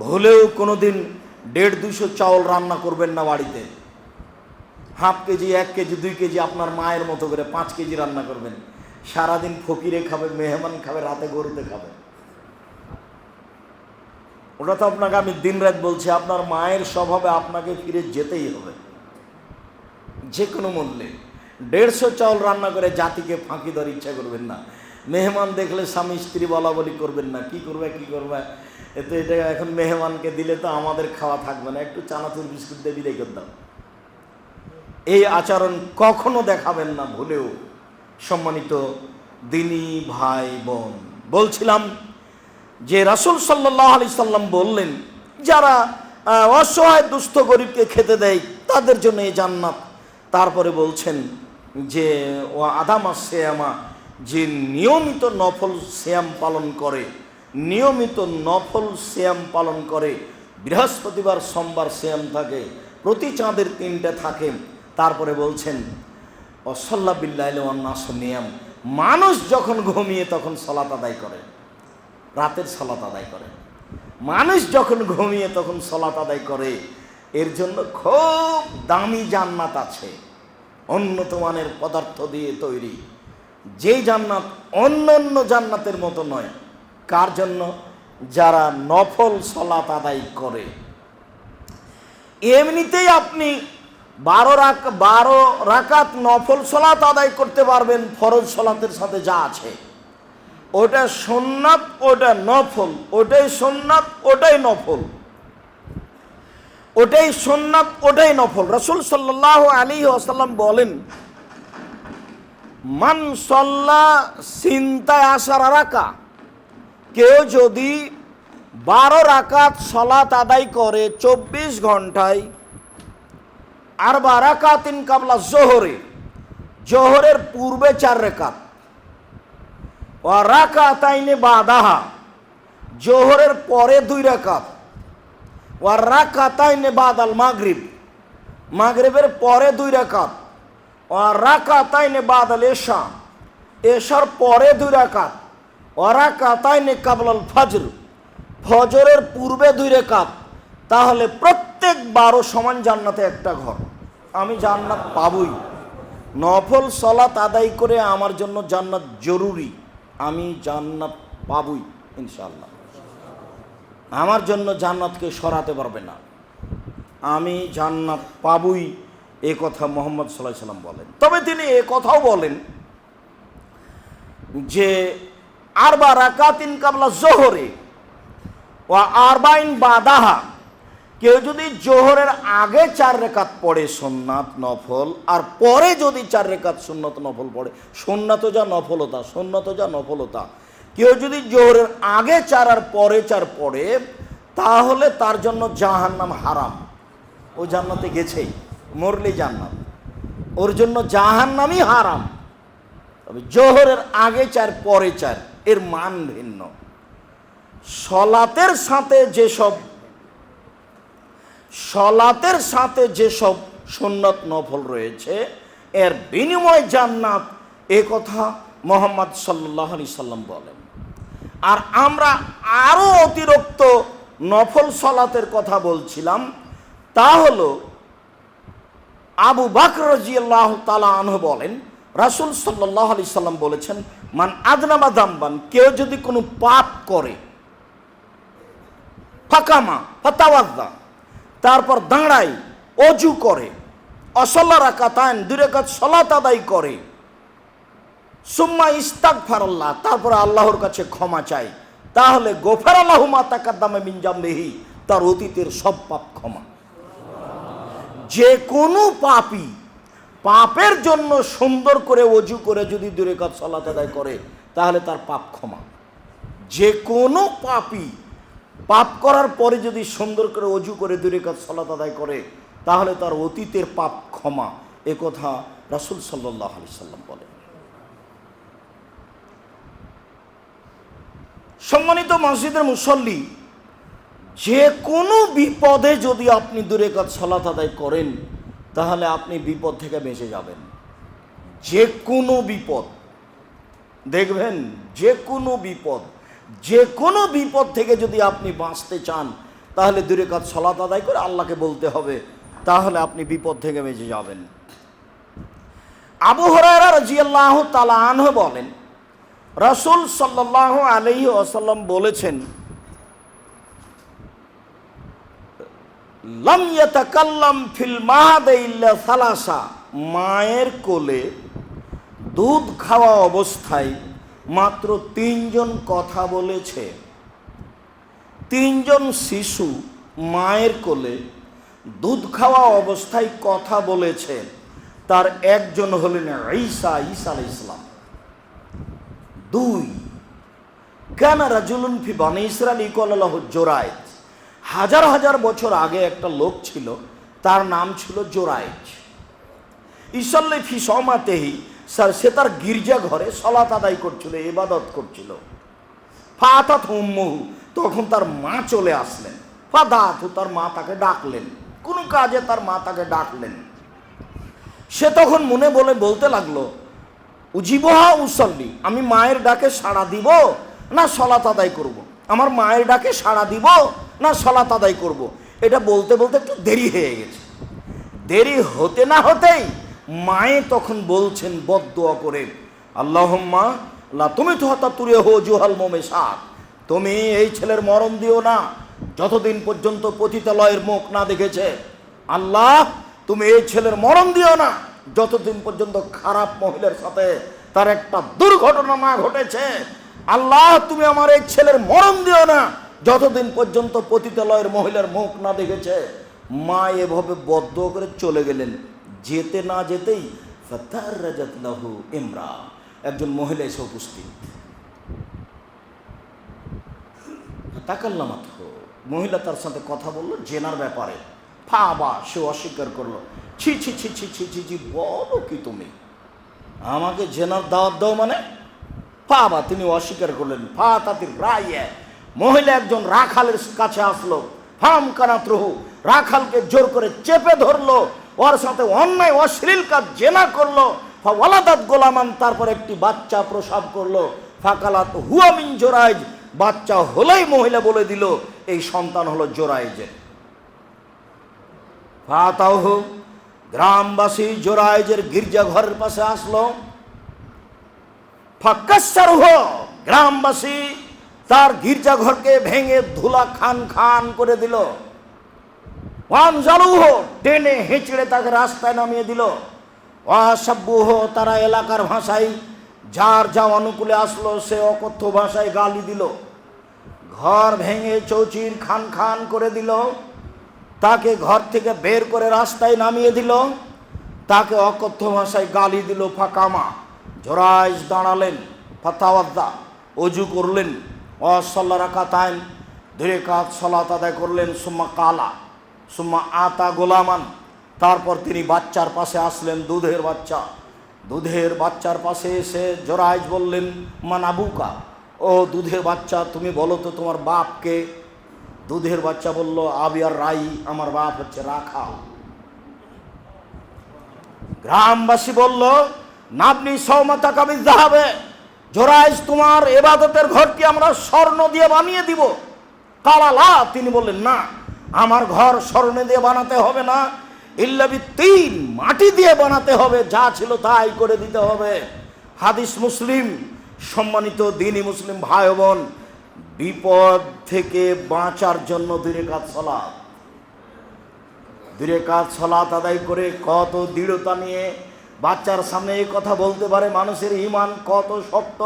ভুলেও কোনো দিন দেড় দুশো চাউল রান্না করবেন না বাড়িতে। হাফ কেজি, এক কেজি, দুই কেজি আপনার মায়ের মতো করে পাঁচ কেজি রান্না করবেন। সারাদিন ফকিরে খাবে, মেহমান খাবে, রাতে গরুতে খাবে। ওটা তো আপনাকে আমি দিনরাত বলছি, আপনার মায়ের স্বভাবে আপনাকে ফিরে যেতেই হবে। যে কোনো মূল্যে। দেড়শো চাউল রান্না করে জাতিকে ফাঁকি দেওয়ার ইচ্ছা করবেন না। মেহমান দেখলে স্বামী স্ত্রী বলা বলি করবেন না। কি করবে কি করবে? এতে এটা এখন মেহমানকে দিলে তো আমাদের খাওয়া থাকবে না। একটু চানাচুর বিস্কুট দিয়ে বিদায় করে দাও। এই আচরণ কখনো দেখাবেন না ভুলেও সম্মানিত দিনী ভাই বোন। বলছিলাম যে রাসুল সাল্লাহ আলি সাল্লাম বললেন, যারা অসহায় দুস্থ গরিবকে খেতে দেয়, তাদের জন্য এই জান্নাত। তারপরে বলছেন যে ও আদামা শ্যামা যে নিয়মিত নফল শ্যাম পালন করে নিয়মিত নফল শ্যাম পালন করে, বৃহস্পতিবার সোমবার শ্যাম থাকে, প্রতি চাঁদের তিনটে থাকে। তারপরে বলছেন, অসল্লা বিল্লাহ নিয়ম। মানুষ যখন ঘুমিয়ে তখন সলাত আদায় করে, রাতের সলাত আদায় করে। মানুষ যখন ঘুমিয়ে তখন সলাত আদায় করে, এর জন্য খুব দামি জান্নাত আছে উন্নত মানের পদার্থ দিয়ে তৈরি। যেই জান্নাত অন্য অন্য জান্নাতের মতো নয় কার জন্য? যারা নফল সলাত আদায় করে। এমনিতেই আপনি বারো রাক বারো রাকাত নফল সলাত আদায় করতে পারবেন, ফরজ সলাতের সাথে যা আছে। ওটা সোননাথ ওটা নফল। ওটাই সোননাথ ওটাই নফল। ওটাই সোননাথ ওটাই নফল। রসুল সাল্লাহ আলী আসাল্লাম বলেন, মান সল্লা চিন্তায় আসার রাকা কেউ যদি বারো রাকাত সলাত আদায় করে চব্বিশ ঘন্টায় আর বা রাকাতিন কাবলা জোহরে, জোহরের পূর্বে চার রেখাত ও রাকাতাইনে বাদাহা, জোহরের পরে দুই রেখাত ও রাকাতাইনে বাদাল মাগরিব, মাগরিবের পরে দুই রেখাত ও রাকাতাইনে বাদাল এশা, এশার পরে দুই রেখাত ও রাকাতাইনে কাবলাল ফজর। ফজরের পূর্বে দুই রেখাত, তাহলে প্রত্যেক বারো সমান জান্নাতে একটা ঘর। আমি জান্নাত পাবই। নফল সলাত আদায় করে আমার জন্য জান্নাত জরুরি। আমি জান্নাত পাবই ইনশাল্লাহ আমার জন্য জান্নাতকে সরাতে পারবে না। আমি জান্নাত পাবই, এ কথা মোহাম্মদ সাল্লাহ সাল্লাম বলেন। তবে তিনি এ কথাও বলেন যে আরবা রাকাতিন কাবলা জোহরে, ও আরবাইন বাদাহা। কেউ যদি জোহরের আগে চার রেখাত পড়ে সোননাথ নফল, আর পরে যদি চার রেখাত সুন্নত নফল পড়ে সোননাথ যা নফলতা সোননাথ যা নফলতা। কেউ যদি জোহরের আগে চার আর পরে চার পড়ে, তাহলে তার জন্য জাহান্নাম হারাম। ও জান্নাতে গেছেই মরলে জান্নাত। ওর জন্য জাহান্নামই হারাম। তবে জোহরের আগে চার, পরে চার এর মান ভিন্ন। সলাতের সাথে যেসব সলাতের সাথে যেসব সুন্নত নফল রয়েছে, এর বিনিময় জান্নাত এ কথা মোহাম্মদ সাল্লাহ আলি সাল্লাম বলেন। আর আমরা আরও অতিরিক্ত নফল সলাতের কথা বলছিলাম, তা হলো আবু বাকর রাজিয়াল্লাহ তালা আনহ বলেন রাসুল সাল্লাহ আলি সাল্লাম বলেছেন, মান আদনামা দাম্বান কেউ যদি কোনো পাপ করে, ফাকামা ফাতাওয়াদ্দা তারপর দাঁড়ায়, অজু করে, অসল্লা রাকাতায়ন দুরেকাত সলাত আদায় করে, সুম্মা ইস্তাক ফারাল্লাহ তারপরে আল্লাহর কাছে ক্ষমা চাই তাহলে গোফার আল্লাহ মাতাকার দামে মিনজামবেহি তার অতীতের সব পাপ ক্ষমা। যে কোনো পাপই পাপের জন্য সুন্দর করে অজু করে যদি দূরে কাজ সলাত আদায় করে, তাহলে তার পাপ ক্ষমা। যে কোনো পাপই পাপ করার পরে যদি সুন্দর করে অজু করে দূরে কাজ সলাত আদায় করে, তাহলে তার অতীতের পাপ ক্ষমা। এ কথা রাসুল সাল্লাহ আলি সাল্লাম বলেন। সম্মানিত মসজিদের মুসল্লি, যে কোনো বিপদে যদি আপনি দূরে কাজ সলাত আদায় করেন তাহলে আপনি বিপদ থেকে বেঁচে যাবেন। যে কোনো বিপদ, দেখবেন যে কোনো বিপদ যে কোনো বিপদ থেকে যদি আপনি বাঁচতে চান, তাহলে দূরে কাজ সলাত আদায় করে আল্লাহকে বলতে হবে, তাহলে আপনি বিপদ থেকে বেঁচে যাবেন। আবু হরারা রাজিয়াল্লাহ তালা আনহ বলেন, রসুল সাল্লাহ আলহি আসাল্লাম বলেছেন লাম ফিল মাহাদে ইল্লা সালাসা। মায়ের কোলে দুধ খাওয়া অবস্থায় মাত্র তিনজন কথা বলেছে। তিনজন শিশু মায়ের কোলে দুধ খাওয়া অবস্থায় কথা বলেছে। তার একজন হলেন ঈসা ঈসা আলাইহিস ইসলাম দুই, কেন রাজুলুন ফি বানি ইসরায়েল ইকলাল্লাহ জোরায়েজ হাজার হাজার বছর আগে একটা লোক ছিল, তার নাম ছিল জোরায়েজ। ইসল্লে ফি সমাতেহি স্যার, সে তার গির্জা ঘরে সলাত আদায় করছিল এবাদত করছিল। ফাতাত হুম্মহু তখন তার মা চলে আসলেন। ফাদাতু, তার মা তাকে ডাকলেন। কোনো কাজে তার মা তাকে ডাকলেন। সে তখন মনে বলে, বলতে লাগল, উজিবহা উসল্লি, আমি মায়ের ডাকে সাড়া দিব না সলাত আদায় করব। আমার মায়ের ডাকে সাড়া দিব না সলাত আদায় করব। এটা বলতে বলতে একটু দেরি হয়ে গেছে। দেরি হতে না হতেই মায়ে তখন বলছেন বদোয়া করে, আল্লাহম্মা লা তুমি তো হতা তুরে হো জুহাল মোমে সাত তুমি এই ছেলের মরণ দিও না। যতদিন পর্যন্ত পতিতালয়ের মুখ না দেখেছে, আল্লাহ তুমি এই ছেলের মরণ দিও না। যতদিন পর্যন্ত খারাপ মহিলার সাথে তার একটা দুর্ঘটনা না ঘটেছে, আল্লাহ তুমি আমার এই ছেলের মরণ দিও না। যতদিন পর্যন্ত পতিতালয়ের মহিলার মুখ না দেখেছে, মা এভাবে বদ্ধ করে চলে গেলেন। যেতে না যেতেই ইমরা একজন মহিলা এসে উপস্থিত। তাকাল্লামাত মহিলা তার সাথে কথা বলল, জেনার ব্যাপারে। ফা বা, সে অস্বীকার করল। ছি ছি ছি ছি ছি ছি ছি, বলো কি তুমি? আমাকে জেনার দাওয়াত দাও মানে? ফা বা, তিনি অস্বীকার করলেন। ফা তাতির রায় মহিলা একজন রাখালের কাছে আসলো, ফাম কানাত রহু, রাখালকে জোর করে চেপে ধরলো, ওর সাথে অন্যায় অশ্লীল কাজ জেনা করল ওয়ালাদাত গোলামান তারপর একটি বাচ্চা প্রসাব করল, ফাকালাত হুয়ামিন জোরাইজ, বাচ্চা হলেই মহিলা বলে দিল, এই সন্তান হলো জোরাইজের ফাতাহ গ্রামবাসী জোরাইজের গির্জা ঘরের পাশে আসলো, ফাক্কাসারুহ, গ্রামবাসী তার গির্জাঘরকে ভেঙে ধুলা খান খান করে দিল। টেনে হেঁচড়ে তাকে রাস্তায় নামিয়ে দিল। ওয়াসাব্বুহ তারা এলাকার ভাষায় যার যা অনুকূলে আসলো সে অকথ্য ভাষায় গালি দিল। ঘর ভেঙে চৌচির খান খান করে দিল। তাকে ঘর থেকে বের করে রাস্তায় নামিয়ে দিল। তাকে অকথ্য ভাষায় গালি দিল ফাকামা। জোরাইজ দাঁড়ালেন ফাতাওয়াদ্দা অজু করলেন। অসল্লা রাকাতাইন ধীরে কাজ সলাত আদায় করলেন, সুম্মা কালা, সুম্মা আতা গোলামান। তারপর তিনি বাচ্চার পাশে আসলেন, দুধের বাচ্চা। দুধের বাচ্চার পাশে এসে জোরাইজ বললেন মানাবুকা ও দুধের বাচ্চা, তুমি বলো তো তোমার বাপকে দুধের বাচ্চা বলল আবিয়ার রাই, আমার বাপ হচ্ছে রাখাল। গ্রামবাসী বলল, নাবনি সৌমতা কামি যাবে জোরাইজ তোমার এবাদতের ঘরটি আমরা স্বর্ণ দিয়ে বানিয়ে দিব। কালালা, তিনি বললেন, না, আমার ঘর স্বর্ণ দিয়ে বানাতে হবে না। ইল্লাবি তিন মাটি দিয়ে বানাতে হবে, যা ছিল তাই করে দিতে হবে। হাদিস মুসলিম, সম্মানিত দিনী মুসলিম ভাই বোন, বিপদ থেকে বাঁচার জন্য দূরে কাজ সলাৎ দূরে কাজ সলাৎ আদায় করে কত দৃঢ়তা নিয়ে বাচ্চার সামনে এই কথা বলতে পারে, মানুষের ইমান কত শক্ত?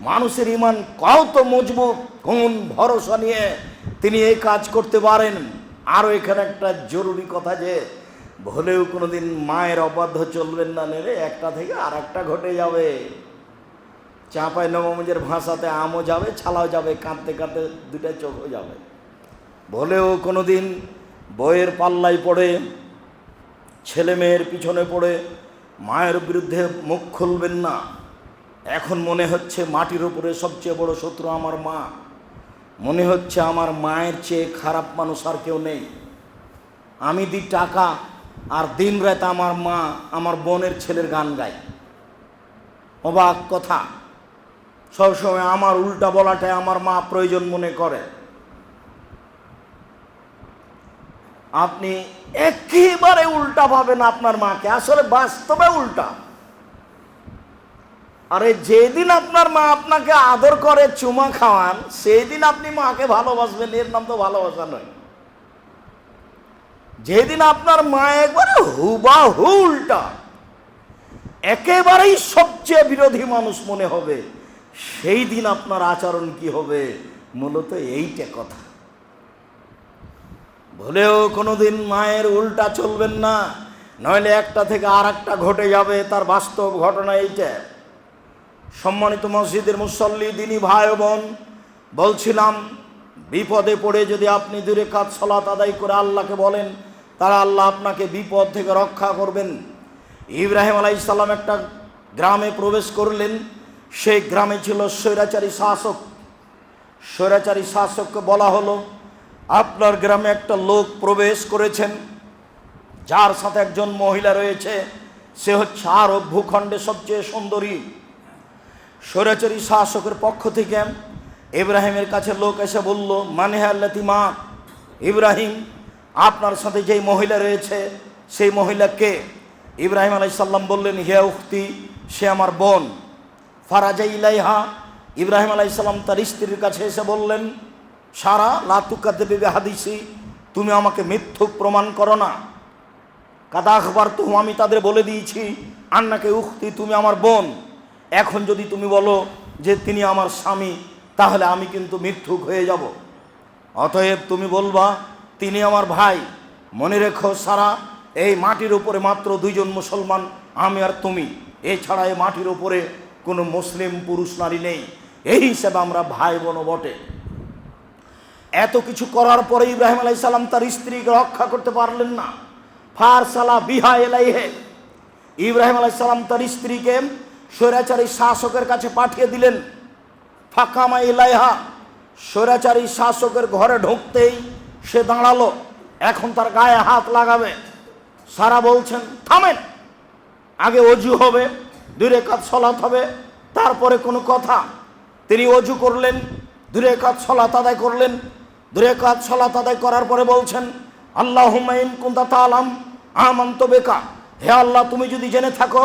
মানুষের ইমান কত মজবুত? কোন ভরসা নিয়ে তিনি এই কাজ করতে পারেন? আরও এখানে একটা জরুরি কথা যে, ভুলেও কোনোদিন মায়ের অবাধ্য চলবেন না নেবে একটা থেকে আর একটা ঘটে যাবে। চাঁপাই নবমজের ভাষাতে আমও যাবে, ছালাও যাবে, কাঁদতে কাঁদতে দুটা চোখও যাবে। বলেও কোনোদিন বইয়ের পাল্লায় পড়ে ছেলে মেয়ের পিছনে পড়ে মায়ের বিরুদ্ধে মুখ খুলবেন না। এখন মনে হচ্ছে মাটির উপরে সবচেয়ে বড় শত্রু আমার মা। মনে হচ্ছে আমার মায়ের চেয়ে খারাপ মানুষ আর কেউ নেই। আমি দিই টাকা আর দিন রাত আমার মা আমার বোনের ছেলের গান গায়। অবাক কথা। সবসময় আমার উল্টা বলাটাই আমার মা প্রয়োজন মনে করে। আপনি একেবারে উল্টা পাবেন আপনার মাকে, আসলে বাস্তবে উল্টা। আরে যেদিন আপনার মা আপনাকে আদর করে, চুমা খাওয়ান সেই দিন আপনি মাকে ভালোবাসবেন, এর নাম তো ভালোবাসা নয়। যেদিন আপনার মা একবারে হুবাহু উল্টা, একেবারেই সবচেয়ে বিরোধী মানুষ মনে হবে, সেই দিন আপনার আচরণ কি হবে? মূলত এইটা কথা। ভুলেও কোনোদিন মায়ের উল্টা চলবেন না, নইলে একটা থেকে আর একটা ঘটে যাবে, তার বাস্তব ঘটনা এইটা। সম্মানিত মসজিদের মুসল্লি, দিনী ভাই বোন, বলছিলাম, বিপদে পড়ে যদি আপনি দূরে কাজ, সলাত আদায় করে আল্লাহকে বলেন, তারা আল্লাহ আপনাকে বিপদ থেকে রক্ষা করবেন। ইব্রাহিম আলাই ইসলাম একটা গ্রামে প্রবেশ করলেন, সেই গ্রামে ছিল স্বৈরাচারী শাসক। স্বৈরাচারী শাসককে বলা হলো আপনার গ্রামে একটা লোক প্রবেশ করেছেন, যার সাথে একজন মহিলা রয়েছে, সে হচ্ছে আরব ভূখণ্ডে সবচেয়ে সুন্দরী। স্বৈরাচারী শাসকের পক্ষ থেকে ইব্রাহিমের কাছে লোক এসে বলল মানে আল্লাতিমা ইব্রাহিম, আপনার সাথে যেই মহিলা রয়েছে, সেই মহিলাকে ইব্রাহিম আলাইসাল্লাম বললেন, হে উক্তি সে আমার বোন। ফারাজা ইলাইহা, ইব্রাহিম আলাইসাল্লাম তার স্ত্রীর কাছে এসে বললেন সারা লাতুকা দেবে হাদিসি তুমি আমাকে মিথ্যুক প্রমাণ করো না। কাদা আখবার তো আমি তাদের বলে দিয়েছি, আন্নাকে উক্তি তুমি আমার বোন। এখন যদি তুমি বলো যে তিনি আমার স্বামী, তাহলে আমি কিন্তু মিথ্যুক হয়ে যাব। অতএব তুমি বলবা, তিনি আমার ভাই। মনে রেখো সারা, এই মাটির উপরে মাত্র দুইজন মুসলমান, আমি আর তুমি। এছাড়া এই মাটির উপরে কোনো মুসলিম পুরুষ নারী নেই। এই হিসেবে আমরা ভাই বোনও বটে। এত কিছু করার পরে ইব্রাহিম আলাই সালাম তার স্ত্রীকে রক্ষা করতে পারলেন না। ফার সালা বিহা এলাইহে। ইব্রাহিম আলাই সালাম তার স্ত্রীকে স্বৈরাচারী শাসকের কাছে পাঠিয়ে দিলেন। ফাঁকামা ইলাইহা। স্বৈরাচারী শাসকের ঘরে ঢুকতেই সে দাঁড়াল। এখন তার গায়ে হাত লাগাবে। সারা বলছেন, থামেন। আগে অজু হবে, দূরে কাজ সলাত হবে, তারপরে কোনো কথা। তিনি অজু করলেন, দূরে কাজ সলাত আদায় করলেন। দূরে কাজ সলাত আদায় করার পরে বলছেন আল্লাহ হুমায়ুন কুন্তা তালাম আমন্ত বেকা। হে আল্লাহ, তুমি যদি জেনে থাকো,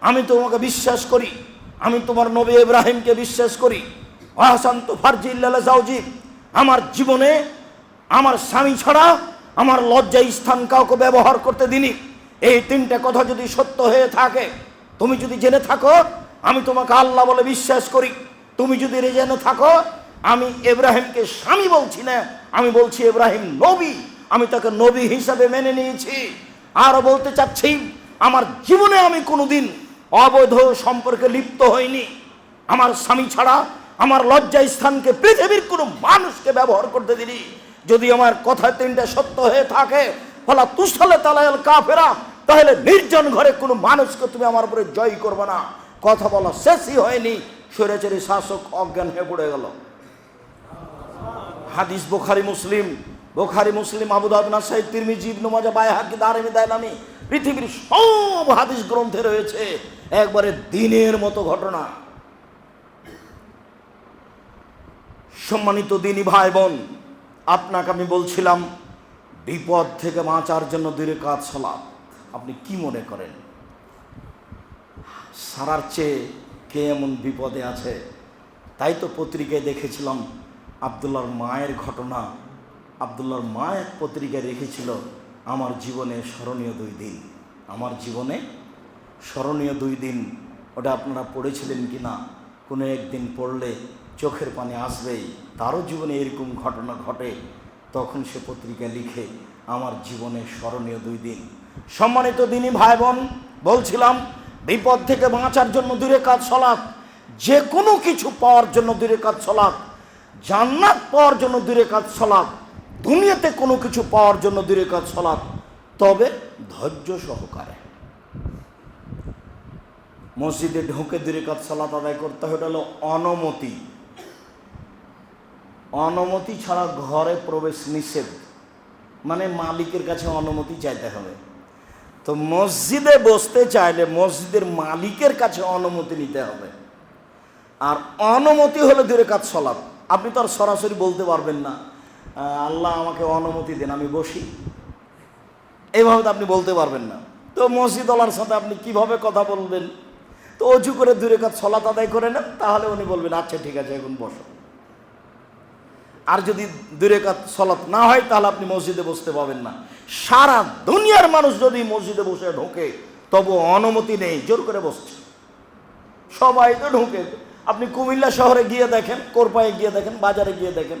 আমি তোমাকে বিশ্বাস করি। আমি তোমার নবী ইব্রাহিমকে বিশ্বাস করি। আহসান্ত ফারজিল্লা জাউজি আমার জীবনে আমার স্বামী ছাড়া আমার লজ্জা স্থান কাউকে ব্যবহার করতে দিনি। এই তিনটা কথা যদি সত্য হয়ে থাকে, তুমি যদি জেনে থাকো, আমি তোমাকে আল্লাহ বলে বিশ্বাস করি। তুমি যদি জেনে থাকো আমি ইব্রাহিমকে স্বামী বলছি না, আমি বলছি ইব্রাহিম নবী, আমি তাকে নবী হিসাবে মেনে নিয়েছি। আরও বলতে চাচ্ছি, আমার জীবনে আমি কোনোদিন অবৈধ সম্পর্কে লিপ্ত হইনি। আমার স্বামী ছাড়া আমার লজ্জা স্থানকে, পৃথিবীর কোনো মানুষকে ব্যবহার করতে দিনি যদি আমার কথা তিনটা সত্য হয়ে থাকে ফলা তুষালে তালায়াল কাফেরা, তাহলে নির্জন ঘরে কোনো মানুষকে তুমি আমার উপরে জয় করবে না। কথা বলা শেষই হয়নি স্বৈরাচারী শাসক অজ্ঞান হয়ে পড়ে গেল। হাদিস বোখারি, মুসলিম। বোখারি, মুসলিম, আবু দাউদ, নাসাই, তিরমিজি, ইবনু মাজা বাইহাকি দারমি দাইলামি পৃথিবীর সব হাদিস গ্রন্থে রয়েছে একবারে দিনের মতো ঘটনা। সম্মানিত দিনী ভাই বোন আপনাকে আমি বলছিলাম, বিপদ থেকে বাঁচার জন্য দূরে কাজ সলাপ আপনি কি মনে করেন? সারার চেয়ে কে এমন বিপদে আছে? তাই তো পত্রিকায় দেখেছিলাম আবদুল্লার মায়ের ঘটনা আবদুল্লার মা এক পত্রিকায় রেখেছিল, আমার জীবনে স্মরণীয় দুই দিন। আমার জীবনে স্মরণীয় দুই দিন। ওটা আপনারা পড়েছিলেন কি না? কোনো একদিন পড়লে চোখের পানি আসবেই। তারও জীবনে এরকম ঘটনা ঘটে। তখন সে পত্রিকা লিখে, আমার জীবনে স্মরণীয় দুই দিন। সম্মানিত দিনী ভাই বোন বলছিলাম, বিপদ থেকে বাঁচার জন্য দূরে কাজ সলাপ যে কোনো কিছু পাওয়ার জন্য দূরে কাজ সলাপ জান্নাত পাওয়ার জন্য দূরে কাজ, সলাপ। দুনিয়াতে কোনো কিছু পাওয়ার জন্য দূরে কাজ, সলাপ। তবে ধৈর্য সহকারে। মসজিদে ঢুকে দূরে কাজ সালাত আদায় করতে ওটা হলো অনমতি। অনুমতি ছাড়া ঘরে প্রবেশ নিষেধ। মানে মালিকের কাছে অনুমতি চাইতে হবে। তো মসজিদে বসতে চাইলে মসজিদের মালিকের কাছে অনুমতি নিতে হবে। আর অনুমতি হলে দূরে কাজ, সলাপ। আপনি তো আর সরাসরি বলতে পারবেন না। আল্লাহ আমাকে অনুমতি দেন, আমি বসি। এইভাবে তো আপনি বলতে পারবেন না। তো মসজিদওয়ালার সাথে আপনি কীভাবে কথা বলবেন? তো অজু করে দূরে কাজ সলাত আদায় করে নেন, তাহলে উনি বলবেন আচ্ছা ঠিক আছে, এখন বসো। আর যদি দূরে কাজ সলাত না হয়, তাহলে আপনি মসজিদে বসতে পাবেন না। সারা দুনিয়ার মানুষ যদি মসজিদে বসে ঢোকে, তবু অনুমতি নেই, জোর করে বসছে। সবাই তো ঢুকে। আপনি কুমিল্লা শহরে গিয়ে দেখেন, কোরপায়ে গিয়ে দেখেন, বাজারে গিয়ে দেখেন,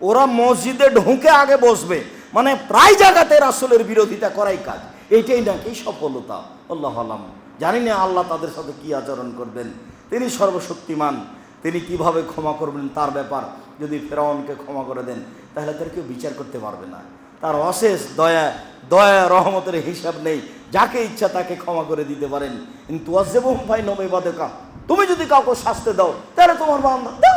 ওরা মসজিদে ঢুকে আগে বসবে। মানে প্রায় জায়গাতে রাসুলের বিরোধিতা করাই কাজ। এইটাই নাকি সফলতা। আল্লাহ আলাম। জানি না আল্লাহ তাদের সাথে কি আচরণ করবেন। তিনি সর্বশক্তিমান। তিনি কীভাবে ক্ষমা করবেন তার ব্যাপার যদি ফেরাউনকে ক্ষমা করে দেন, তাহলে তার কেউ বিচার করতে পারবে না। তার অশেষ দয়া দয়া, রহমতের হিসাব নেই। যাকে ইচ্ছা তাকে ক্ষমা করে দিতে পারেন। কিন্তু অজেবম ভাই নবে বাদেকা তুমি যদি কাউকে শাস্তি দাও, তাহলে তোমার বান্দা, দাও।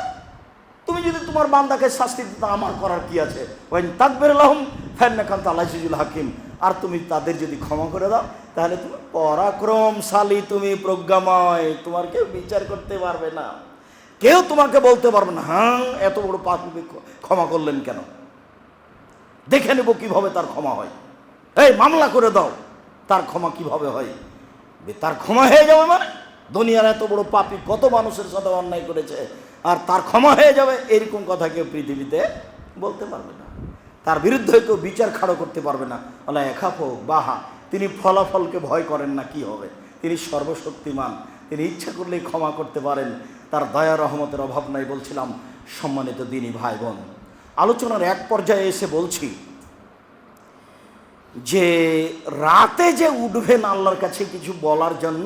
তুমি যদি তোমার বান্দাকে শাস্তি দিতে আমার করার কি আছে? ওয়াইন তাকবের লাহম ফ্যান্নাকান্ত আল্লাহিজুল হাকিম। আর তুমি তাদের যদি ক্ষমা করে দাও, তাহলে তুমি পরাক্রমশালী, তুমি প্রজ্ঞাময়। তোমার কেউ বিচার করতে পারবে না। কেউ তোমাকে বলতে পারবে না হ্যাঁ এত বড় পাপ ক্ষমা করলেন কেন? দেখে নেব কীভাবে তার ক্ষমা হয়। এই মামলা করে দাও, তার ক্ষমা কীভাবে হয়? তার ক্ষমা হয়ে যাবে মানে? দুনিয়ার এত বড় পাপি, কত মানুষের সাথে অন্যায় করেছে, আর তার ক্ষমা হয়ে যাবে, এরকম কথা কেউ পৃথিবীতে বলতে পারবে না। তার বিরুদ্ধে কেউ বিচার খাড়ো করতে পারবে না। বলে একাফো বাহা, তিনি ফলাফলকে ভয় করেন না, কি হবে? তিনি সর্বশক্তিমান, তিনি ইচ্ছা করলেই ক্ষমা করতে পারেন। তার দয়া, রহমতের অভাব নাই বলছিলাম, সম্মানিত দিনী ভাই বোন আলোচনার এক পর্যায়ে এসে বলছি যে, রাতে যে উঠবেন আল্লাহর কাছে কিছু বলার জন্য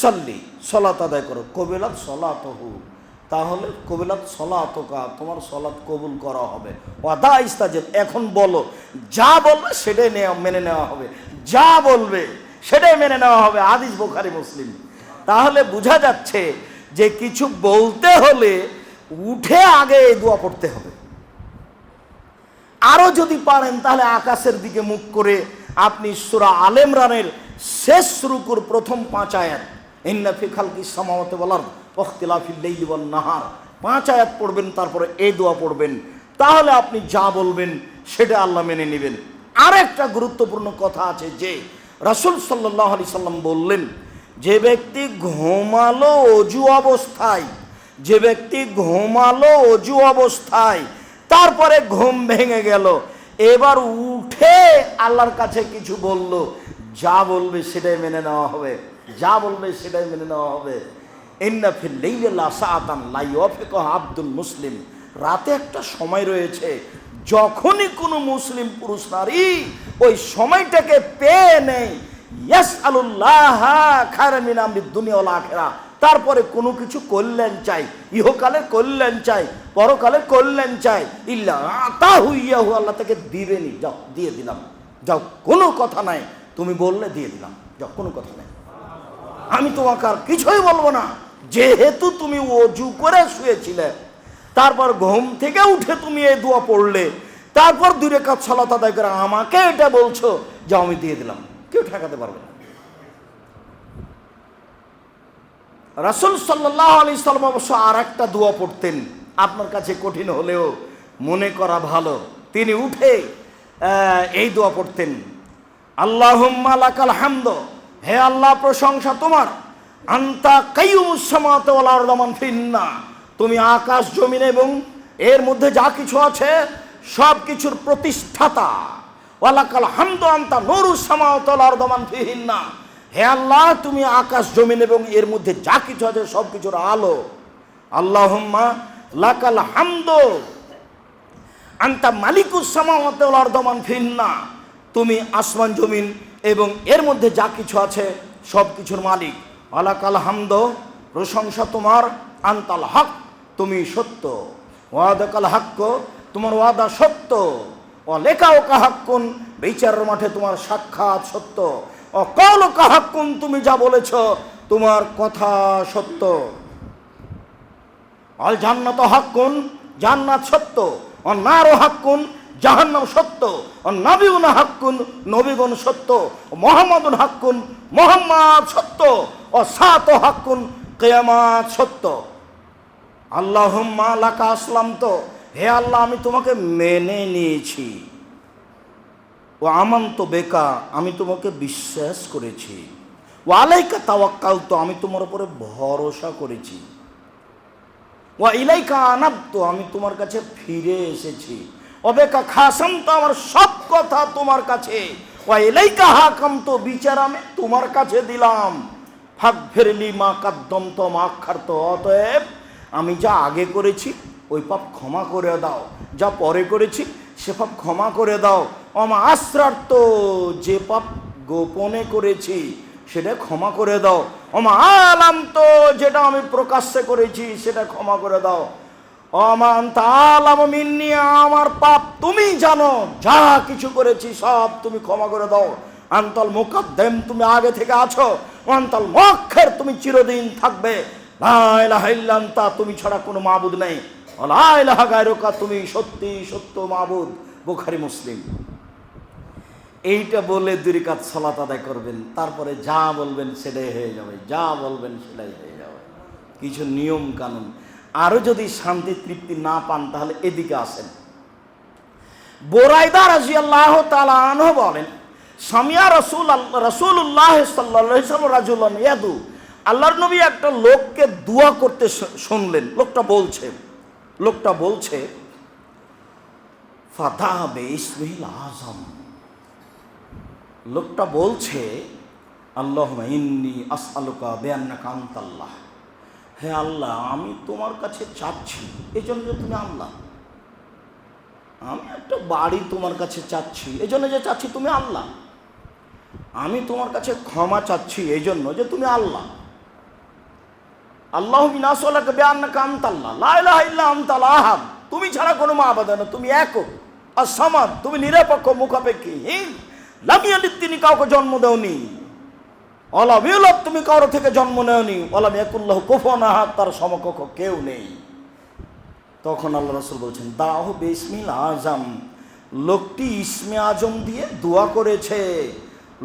সল্লি, সলাত আদায় করো। কবিলাত সলাত হু তাহলে কবিলাত সলাত কা তোমার সলাত কবুল করা হবে। ওয়াদা ইস্তাজেব এখন বলো, যা বলবে সেটাই নেওয়া মেনে নেওয়া হবে। যা বলবে সেটাই মেনে নেওয়া হবে আদিস বোখারি, মুসলিম। তাহলে বোঝা যাচ্ছে যে কিছু বলতে হলে উঠে আগে এই দোয়া পড়তে হবে। আরও যদি পারেন, তাহলে আকাশের দিকে মুখ করে আপনি সুরা আলেমরানের শেষ রুকুর প্রথম পাঁচ আয়াত ইন্নাফি খালকি সামাওয়াতে বলার পখতিলাফিল্লাইলি ওয়ান নাহার। পাঁচ আয়াত পড়বেন, তারপরে এই দোয়া পড়বেন। তাহলে আপনি যা বলবেন, সেটা আল্লাহ মেনে নেবেন। আরেকটা গুরুত্বপূর্ণ কথা আছে যে, রাসূল সাল্লাহ আলি সাল্লাম বললেন, যে ব্যক্তি ঘুমালো অজু অবস্থায়, যে ব্যক্তি ঘুমালো অজু অবস্থায়, তারপরে ঘুম ভেঙে গেল এবার উঠে আল্লাহর কাছে কিছু বলল। যা বলবে সেটাই মেনে নেওয়া হবে। যা বলবে সেটাই মেনে নেওয়া হবে। আব্দুল মুসলিম। রাতে একটা সময় রয়েছে, যখনই কোনো মুসলিম পুরুষ, নারী ওই সময়টাকে পেয়ে নেয়। ইয়াস আলুল্লাহ খায়রামিন আমি দুনিয়া আখেরা তারপরে কোনো কিছু কল্যাণ চাই, ইহকালে কল্যাণ চাই, পরকালে কল্যাণ চাই, ইল্লা তা হুইয়াহু আল্লাহ তাকে দিবেনি যাও, দিয়ে দিলাম। যাও, কোনো কথা নাই। তুমি বললে দিয়ে দিলাম। যাও, কোনো কথা নাই। আমি তোমাকে আর কিছুই বলব না। যেহেতু তুমি অজু করে শুয়েছিলে, তারপর ঘুম থেকে উঠে তুমি এই দোয়া পড়লে, তারপর দূরে কাজ সালাত আদায় করে আমাকে এটা বলছো যে আমি দিয়ে দিলাম। কেউ ঠেকাতে পারবে না। রাসুল সাল্লাহ আলি সাল্লাম অবশ্য আর একটা দোয়া পড়তেন। আপনার কাছে কঠিন হলেও মনে করা ভালো। তিনি উঠে এই দোয়া পড়তেন আল্লাহ লাকাল হামদ, হে আল্লাহ প্রশংসা তোমার। আন্তা ফিন্না তুমি আকাশ, জমিন এবং এর মধ্যে যা কিছু আছে, সব কিছুর প্রতিষ্ঠাতা। ওয়ালাকাল হামদ আন্তা নুরুসামাত ওয়াল আরদামান ফিহিন্না। হে আল্লাহ, তুমি আকাশ, জমিন এবং এর মধ্যে যা কিছু আছে সব কিছুর আলো। আল্লাহুম্মা লাকাল হামদ। আন্তা মালিকুস সামাওয়াতি ওয়াল আরদামান ফিন্না তুমি আসমান, জমিন এবং এর মধ্যে যা কিছু আছে সব কিছুর মালিক। আলাকাল হামদ, প্রশংসা তোমার। আন্তাল হক, তুমি সত্য। ওয়াদাকাল হাক্ক, তোমার ওয়াদা সত্য। ও লেখা ও কাহাক্কুন বিচারের মাঠে তোমার সাক্ষাৎ সত্য। অকল কাহাক্কুন তুমি যা বলেছ, তোমার কথা সত্য। অল জান্নাত হাক্কুন জান্নাত সত্য। অন্যারও হাক্কুন জাহান্নাম সত্য। ও নবীগুন হাক্কুন নবীগুন সত্য। মোহাম্মদুন হাক্কুন মোহাম্মদ সত্য। ও সাত হাক্কুন কেয়ামাত সত্য। আল্লাহুম্মা লাকা আসলাম তো হে আল্লাহ, আমি তোমাকে মেনে নিয়েছি। ও আমান্ত বেকা, আমি তোমাকে বিশ্বাস করেছি। ও আলাইকা তাওয়াক্কাল তো আমি তোমার উপরে ভরসা করেছি। ও ইলাইকা আনাব তো আমি তোমার কাছে ফিরে এসেছি। অবেকা খাসাম তো আমার সব কথা তোমার কাছে। ও ইলাইকা হাকাম তো বিচার আমি তোমার কাছে দিলাম। ফাঁক ফেরলি মা কাদ্দম তো মা আক্ষার তো অতএব আমি যা আগে করেছি, ওই পাপ ক্ষমা করে দাও। যা পরে করেছি, সে পাপ ক্ষমা করে দাও। আমা আশ্রার্থ যে পাপ গোপনে করেছি, সেটা ক্ষমা করে দাও। আমা আলাম তো যেটা আমি প্রকাশ্যে করেছি, সেটা ক্ষমা করে দাও। অমান তালাম আমার পাপ তুমি জানো, যা কিছু করেছি, সব তুমি ক্ষমা করে দাও। আন্তল মোকাদ্দেম, তুমি আগে থেকে আছো। অন্তল মক্ষের তুমি চিরদিন থাকবে। তা তুমি ছাড়া কোনো মাবুদ নেই। তুমি সত্যি সত্য মাবুদ, বুখারি, মুসলিম। এইটা বলে দুই কাজ সলাত আদায় করবেন, তারপরে যা বলবেন সেটাই হয়ে যাবে, যা বলবেন সেটাই হয়ে যাবে। কিছু নিয়ম কানুন। আরও যদি শান্তি তৃপ্তি না পান, তাহলে এদিকে আসেন। বোরাইদা রাজি আল্লাহ তালাহ বলেন সামিয়া রসুল রসুল্লাহ সাল্লাহ রাজুল্লাহ ইয়াদু। আল্লাহর নবী একটা লোককে দোয়া করতে শুনলেন, লোকটা বলছে লোকটা বলছে ফাতাবে ইসমিল আজম। লোকটা বলছে আল্লাহ ইন্নি আসআলুকা বেআন্না কান্তাল্লাহ হে আল্লাহ, আমি তোমার কাছে চাচ্ছি এই জন্য যে তুমি আল্লাহ। আমি একটা বাড়ি তোমার কাছে চাচ্ছি এই জন্য যে চাচ্ছি তুমি আল্লাহ। আমি তোমার কাছে ক্ষমা চাচ্ছি এই জন্য যে তুমি আল্লাহ। আল্লাহ বিনাশলাকে বেআন্না কান্তাল্লাহ লাইলাহ ইল্লা আমতাল আহাদ। তুমি ছাড়া কোনো মা আবাদা না, তুমি একক আর সমান, তুমি নিরপেক্ষ মুখাপেক্ষী লামিয়ালির তিনি কাউকে জন্ম দেওনি। অলাম ইউলাদ, তুমি কারও থেকে জন্ম নেওনি। অলাম একুল্লাহ কুফন আহাদ, তার সমকক্ষ কেউ নেই। তখন আল্লাহ রসুল বলছেন, দাহ বেসমিল আজম। লোকটি ইসমে আজম দিয়ে দোয়া করেছে।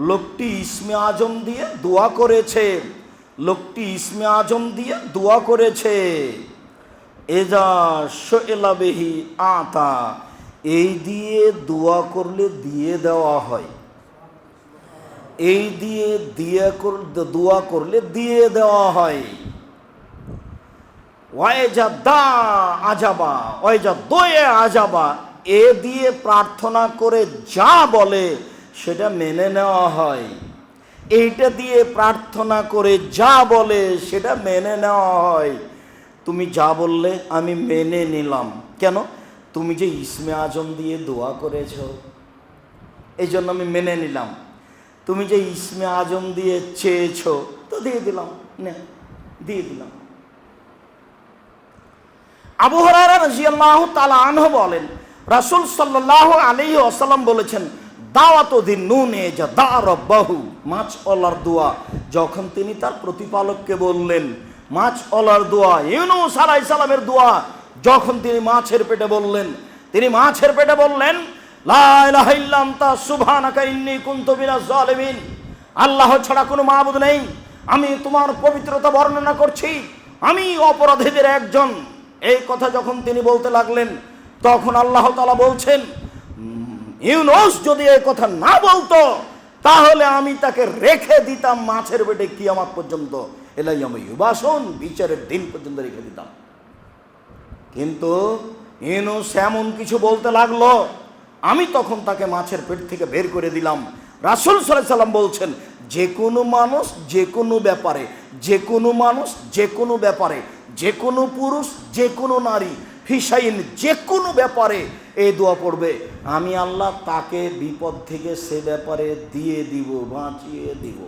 লোকটি ইসমে আজম দিয়ে দোয়া করেছে। লোকটি ইসমে আজম দিয়ে দোয়া করেছে, এজা শোয়েলাবেহি আতা এই দিয়ে দোয়া করলে দিয়ে দেওয়া হয়। এই দিয়ে দিয়ে দোয়া করলে দিয়ে দেওয়া হয়। ওয়াইজা দা আজাবা ওয়াইজা দোয়ে আজাবা এ দিয়ে প্রার্থনা করে যা বলে সেটা মেনে নেওয়া হয়। এইটা দিয়ে প্রার্থনা করে যা বলে সেটা মেনে নেওয়া হয়। তুমি যা বললে আমি মেনে নিলাম। কেন? তুমি যে ইসমে আজম দিয়ে দোয়া করেছ এই জন্য আমি মেনে নিলাম। তুমি যে ইসমে আজম দিয়ে চেয়েছো, তো দিয়ে দিলাম, নে, দিয়ে দিলাম। আবু হরারা রাজিয়াল্লাহ তালা আনহ বলেন, রাসুল সাল্লাহ আলী আসাল্লাম বলেছেন দাওয়াত দিন নুনে যা দা মাছ অলার দোয়া। যখন তিনি তার প্রতিপালককে বললেন মাছ অলার দোয়া ইউনুস আলাই সালামের দোয়া। যখন তিনি মাছের পেটে বললেন তিনি মাছের পেটে বললেন আল্লাহ ছাড়া কোনো মাবুদ নেই। আমি তোমার পবিত্রতা বর্ণনা করছি। আমি অপরাধীদের একজন। এই কথা যখন তিনি বলতে লাগলেন তখন আল্লাহ তালা বলছেন "উম, ইউনুস যদি এই কথা না বলতো, তাহলে আমি তাকে রেখে দিতাম মাছের পেটে কিয়ামাত পর্যন্ত। এলাই আমি ইউবাসন, বিচারের দিন পর্যন্ত রেখে দিতাম। কিন্তু ইউনুস এমন কিছু বলতে লাগল। আমি তখন তাকে মাছের পেট থেকে বের করে দিলাম। রাসুল সাল্লাম বলছেন, যে কোনো মানুষ, যে কোনো ব্যাপারে, যে কোনো মানুষ, যে কোনো ব্যাপারে, যে কোনো পুরুষ, যে কোনো নারী ফিসাইন যে কোনো ব্যাপারে এই দোয়া পড়বে। আমি আল্লাহ তাকে বিপদ থেকে সে ব্যাপারে দিয়ে দিব, বাঁচিয়ে দিব।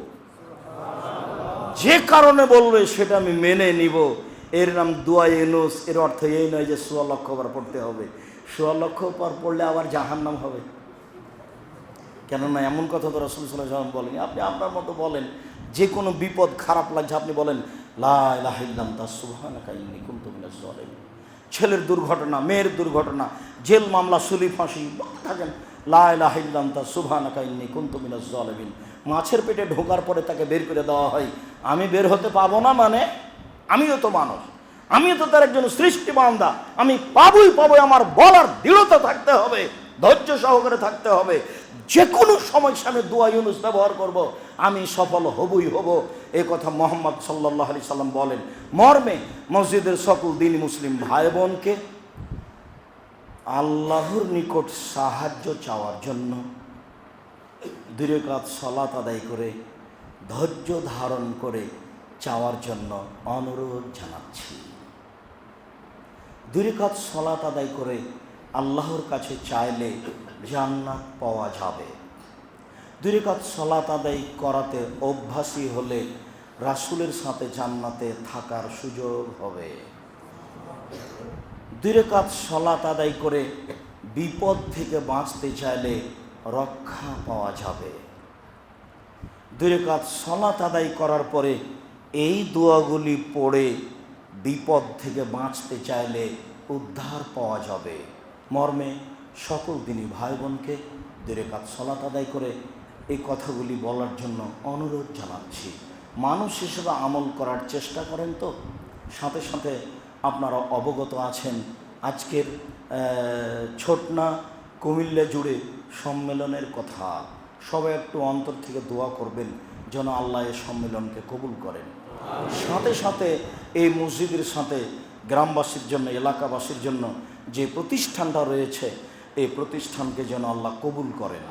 যে কারণে বলবে সেটা আমি মেনে নিব। এর নাম দোয়া এনুস এর অর্থ এই নয় যে সোয়া লক্ষ বার পড়তে হবে। সোয়া লক্ষ পর পড়লে আবার জাহান্নাম হবে। কেননা এমন কথা তো রসুল সাল্লাম বলেন। আপনি আপনার মতো বলেন, যে কোনো বিপদ খারাপ লাগছে আপনি বলেন লাহিল্লাম তা সুহান ছেলের দুর্ঘটনা, মেয়ের দুর্ঘটনা, জেল মামলা, সুলি ফাঁসি থাকেন লাহিল্লাম তা সুভান কাইনি কুন্তমিনাজ জলেবিন মাছের পেটে ঢোকার পরে তাকে বের করে দেওয়া হয়। আমি বের হতে পাবো না মানে আমিও তো মানুষ। আমিও তো তার একজন সৃষ্টি বান্দা। আমি পাবই পাবো আমার বলার দৃঢ়তা থাকতে হবে, ধৈর্য সহকারে থাকতে হবে। যে কোনো সময় আমি দোয়া ইউনুস ব্যবহার করব, আমি সফল হবই হব। এ কথা মোহাম্মদ সাল্লাহ আলি সাল্লাম বলেন। মর্মে মসজিদের সকল দিন মুসলিম ভাই বোনকে আল্লাহর নিকট সাহায্য চাওয়ার জন্য দূরেকাত সলাত আদায় করে, ধৈর্য ধারণ করে চাওয়ার জন্য অনুরোধ জানাচ্ছি। দূরেকাত সলাত আদায় করে আল্লাহর কাছে চাইলে জান্নাত পাওয়া যাবে। দূরেকাত সলাত আদায় করাতে অভ্যাসী হলে রাসুলের সাথে জান্নাতে থাকার সুযোগ হবে। দূরেকাত সলাত আদায় করে বিপদ থেকে বাঁচতে চাইলে রক্ষা পাওয়া যাবে। দূরেকাত সলাত আদায় করার পরে এই দোয়াগুলি পড়ে বিপদ থেকে বাঁচতে চাইলে উদ্ধার পাওয়া যাবে। মর্মে সকল দিনই ভাই বোনকে দূরেকাত সলাত আদায় করে এই কথাগুলি বলার জন্য অনুরোধ জানাচ্ছি। মানুষ হিসেবে আমল করার চেষ্টা করেন তো? সাথে সাথে আপনারা অবগত আছেন আজকের ছোটনা কুমিল্লা জুড়ে সম্মেলনের কথা। সবাই একটু অন্তর থেকে দোয়া করবেন যেন আল্লাহ এই সম্মেলনকে কবুল করেন। সাথে সাথে এই মসজিদের সাথে গ্রামবাসীর জন্য, এলাকাবাসীর জন্য যে প্রতিষ্ঠানটা রয়েছে এই প্রতিষ্ঠানকে যেন আল্লাহ কবুল করেন।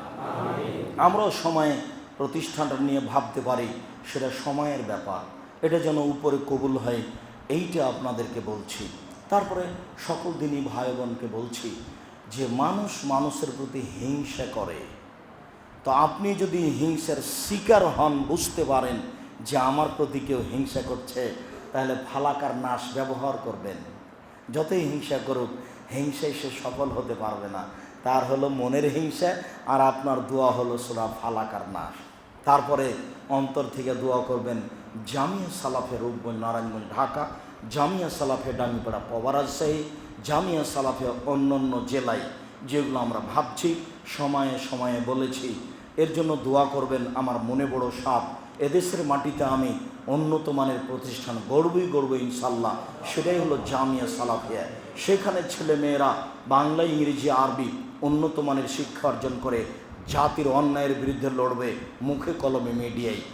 আমরাও সময়ে প্রতিষ্ঠানটা নিয়ে ভাবতে পারি, সেটা সময়ের ব্যাপার। এটা যেন উপরে কবুল হয়, এইটা আপনাদেরকে বলছি। তারপরে সকল দিনই ভাই বোনকে বলছি যে, মানুষ মানুষের প্রতি হিংসা করে। তো আপনি যদি হিংসার শিকার হন, বুঝতে পারেন যে আমার প্রতি কেউ হিংসা করছে, তাহলে ফালাকার নাশ ব্যবহার করবেন। যতই হিংসা করুক হিংসায় সে সফল হতে পারবে না। তার হলো মনের হিংসা আর আপনার দোয়া হলো সোরা ফালাকার নাশ। তারপরে অন্তর থেকে দোয়া করবেন, জামিয়া সালাফে রূপগঞ্জ নারায়ণগঞ্জ, ঢাকা, জামিয়া সালাফে ডাঙ্গিপাড়া পবা রাজশাহী জামিয়া সালাফে অন্য অন্য জেলায় যেগুলো আমরা ভাবছি, সময়ে সময়ে বলেছি। এর জন্য দোয়া করবেন, আমার মনে বড় সাপ, এদেশের মাটিতে আমি উন্নত মানের প্রতিষ্ঠান, গড়বই গড়ব ইনশাল্লাহ সেটাই হলো জামিয়া সালাফিয়া। সেখানে ছেলে মেয়েরা বাংলা, ইংরেজি, আরবি উন্নত মানের শিক্ষা অর্জন করে, জাতির অন্যায়ের বিরুদ্ধে লড়বে, মুখে কলমে মিডিয়ায়।